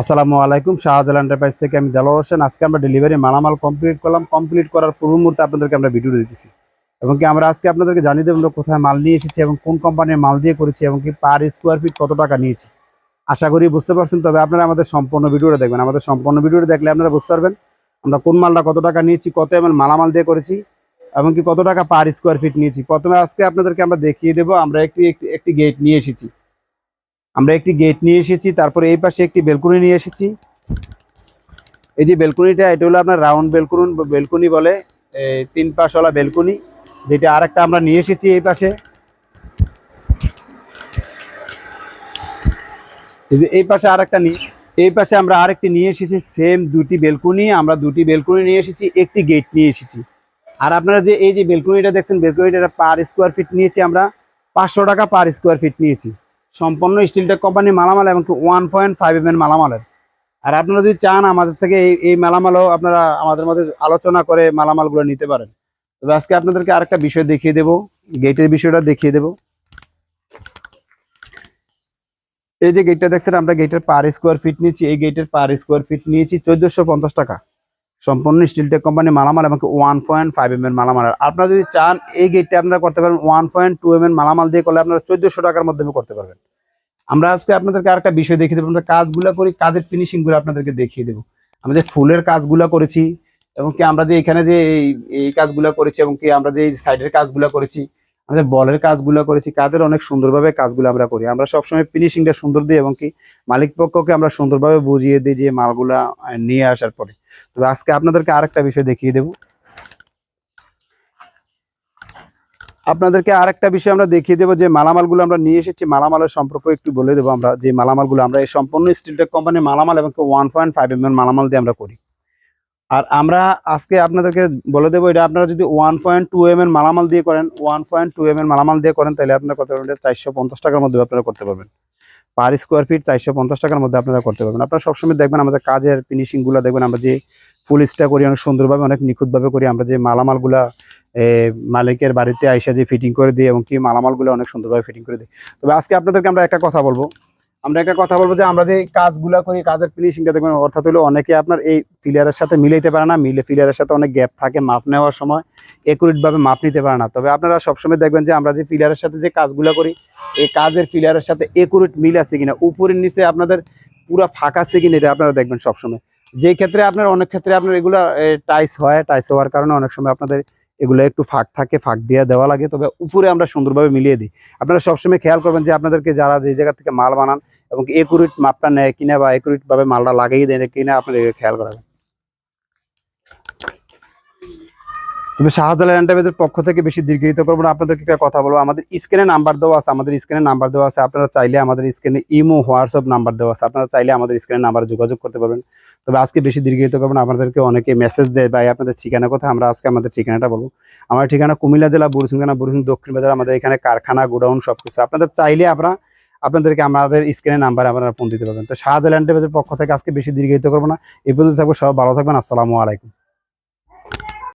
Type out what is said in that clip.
আসসালামু আলাইকুম, শাহজালাল এন্টারপ্রাইজ থেকে আমি দেলোয়ার হোসেন। আজকে আমরা ডেলিভারি মালামাল কমপ্লিট করলাম। কমপ্লিট করার পূর্ব মুহূর্তে আপনাদেরকে আমরা ভিডিও দিতেছি। এবং কি আমরা আজকে আপনাদেরকে জানিয়ে দেবো আমরা কোথায় মাল নিয়ে এসেছি এবং কোন কোম্পানির মাল দিয়ে করেছি এবং কি পার স্কোয়ার ফিট কত টাকা নিয়েছি। আশা করি বুঝতে পারছেন, তবে আপনারা আমাদের সম্পূর্ণ ভিডিওটা দেখবেন। আমাদের সম্পূর্ণ ভিডিওটা দেখলে আপনারা বুঝতে পারবেন আমরা কোন মালটা কত টাকা নিয়েছি, কত এম মালামাল দিয়ে করেছি এবং কি কত টাকা পার স্কোয়ার ফিট নিয়েছি। প্রথমে আজকে আপনাদেরকে আমরা দেখিয়ে দেবো, আমরা একটি একটি গেট নিয়ে এসেছি। আমরা একটি গেট নিয়ে এসেছি, তারপরে এই পাশে একটি বেলকুনি নিয়ে এসেছি। এই যে বেলকুনিটা এটা হলো আপনার রাউন্ড বেলকুন বেলকুনি বলে তিন পাশওয়ালা বেলকুনি যেটা আরেকটা আমরা নিয়ে এসেছি এই পাশে। এই পাশে আরেকটা নিয়ে, এই পাশে আমরা আরেকটি নিয়ে এসেছি সেম দুটি বেলকুনি আমরা দুটি বেলকুনি নিয়ে এসেছি, একটি গেট নিয়ে এসেছি। আর আপনারা যে এই যে বেলকুনিটা দেখছেন বেলকুনিটা পার স্কোয়ার ফিট নিয়েছি আমরা, পাঁচশো টাকা পার স্কোয়ার ফিট নিয়েছি। সম্পূর্ণ স্টিলটেক কোম্পানির মালামাল এবং ওয়ান পয়েন্ট ফাইভ এম এর মালামালের। আর আপনারা যদি চান আমাদের থেকে এই এই মালামালও আপনারা আমাদের মধ্যে আলোচনা করে মালামালগুলো নিতে পারেন। তবে আজকে আপনাদেরকে আরেকটা বিষয় দেখিয়ে দেবো গেটের বিষয়টা দেখিয়ে দেবো। এই যে গেটটা দেখছেন, আমরা গেটের পার স্কোয়ার ফিট নিয়েছি এই গেটের পার স্কোয়ার ফিট নিয়েছি চোদ্দশো টাকা। সম্পূর্ণ স্টিলটেক কোম্পানি মালামাল এবং ওয়ান পয়েন্ট ফাইভ এম এর মালামাল। আপনারা যদি চান, এই গেটটা আপনারা করতে পারেন ওয়ান পয়েন্ট টু এম এর মালামাল দিয়ে করলে আপনারা চোদ্দশো টাকার মাধ্যমে করতে পারবেন। আমরা আজকে আপনাদেরকে আরেকটা বিষয় দেখিয়ে দেবো। আমরা কাজগুলো করি, কাজের ফিনিশিংগুলো আপনাদেরকে দেখিয়ে দেবো। আমরা যে ফুলের কাজগুলো করেছি এবং কি আমরা যে এখানে যে এই কাজগুলো করেছি এবং কি আমরা যে সাইডের কাজগুলো করেছি আমাদের বলের কাজগুলো করেছি কাজের অনেক সুন্দরভাবে কাজগুলো আমরা করি। আমরা সবসময় ফিনিশিংটা সুন্দর দিই এবং কি মালিক পক্ষকে আমরা সুন্দরভাবে বুঝিয়ে দিই যে মালগুলা নিয়ে আসার পরে। তো আজকে আপনাদেরকে আরেকটা বিষয় দেখিয়ে দেবো। আপনাদেরকে আরেকটা বিষয় আমরা দেখিয়ে দেবো যে মালামালগুলো আমরা নিয়ে এসেছি। মালামালের সম্পর্ক একটু বলে দেবো আমরা যে মালামালগুলো আমরা এই সম্পূর্ণ স্টিলটেক কোম্পানির মালামাল এবং ওয়ান পয়েন্ট ফাইভ এম মালামাল দিয়ে আমরা করি। আর আমরা আজকে আপনাদেরকে বলে দেবো এটা, আপনারা যদি ওয়ান পয়েন্ট টু এম এর মালামাল দিয়ে করেন ওয়ান পয়েন্ট টু এম এর মালামাল দিয়ে করেন, তাহলে আপনারা করতে পারবেন চারশো পঞ্চাশ টাকার মধ্যে আপনারা করতে পারবেন। পার স্কোয়ার ফিট চারশো পঞ্চাশ টাকার মধ্যে আপনারা করতে পারবেন। আপনারা সবসময় দেখবেন আমাদের কাজের ফিনিশিংগুলো দেখবেন আমরা যে ফুল স্টা করি, অনেক সুন্দরভাবে, অনেক নিখুঁতভাবে করি। আমরা যে মালামালগুলা মালিকের বাড়িতে আইসা যে ফিটিং করে দিই এবং কি মালামালগুলো অনেক সুন্দরভাবে ফিটিং করে দিই। তবে আজকে আপনাদেরকে আমরা একটা কথা বলব। আমরা একটা কথা বলব যে আমরা যে কাজগুলা করি, কাজের ফিনিশিংটা দেখবেন, অর্থাৎ হলো অনেকে আপনার এই ফিলিয়ারের সাথে মিলাইতে পারে না, মিলে ফিলিয়ারের সাথে অনেক গ্যাপ থাকে, মাপ নেওয়ার সময় একুরেট ভাবে মাপ নিতে পারে না। তবে আপনারা সবসময় দেখবেন যে আমরা যে ফিলিয়ারের সাথে যে কাজগুলো করি, এই কাজের ফিলিয়ারের সাথে একুরেট মিল আছে কিনা, উপরের নিচে আপনাদের পুরো ফাঁকা আছে কিনা, এটা আপনারা দেখবেন সবসময়। যে ক্ষেত্রে আপনার, অনেক ক্ষেত্রে আপনার এগুলা টাইস হয় টাইস হওয়ার কারণে অনেক সময় আপনাদের এগুলো একটু ফাঁক থাকে, ফাঁক দিয়ে দেওয়া লাগে, তবে উপরে আমরা সুন্দরভাবে মিলিয়ে দিই। আপনারা সবসময় খেয়াল করবেন যে আপনাদেরকে যারা যে জায়গা থেকে মাল বানান এবং একুরিট মাপটা নেয় কিনা বা একুরেট ভাবে মালটা লাগিয়ে দেয় কিনা আপনাদের খেয়াল করাবেন তবে শাহজালাল পক্ষ থেকে বেশি দীর্ঘায়িত করব না, আপনাদেরকে একটা কথা বলব। আমাদের স্ক্রিনে নাম্বার দেওয়া আছে, আমাদের স্ক্রিনে নাম্বার দেওয়া আছে। আপনারা চাইলে আমাদের স্ক্রিনে ইমো, হোয়াটসঅ্যাপ নাম্বার দেওয়া আছে। আপনারা চাইলে আমাদের স্ক্রিনে নাম্বার যোগাযোগ করতে পারবেন। তবে আজকে বেশি দীর্ঘায়িত করব না, আপনাদেরকে অনেকে মেসেজ দেয়, ভাই, আপনাদের ঠিকানা কথা আমরা আজকে আমাদের ঠিকানাটা বলব। আমার ঠিকানা কুমিল্লা জেলা বুরসিংহানা বুরসিং দক্ষিণ বাজার। আমাদের এখানে কারখানা, গোডাউন সবকিছু। আপনাদের চাইলে আমরা আপনাদেরকে আমাদের স্ক্রিনে নাম্বারে আপনারা ফোন দিতে পারবেন। তো শাহজালাল এন্টারপ্রাইজের পক্ষ থেকে আজকে বেশি দীর্ঘায়িত করব না। এই পর্যন্ত থাকব সব ভালো থাকবেন। আসসালামু আলাইকুম।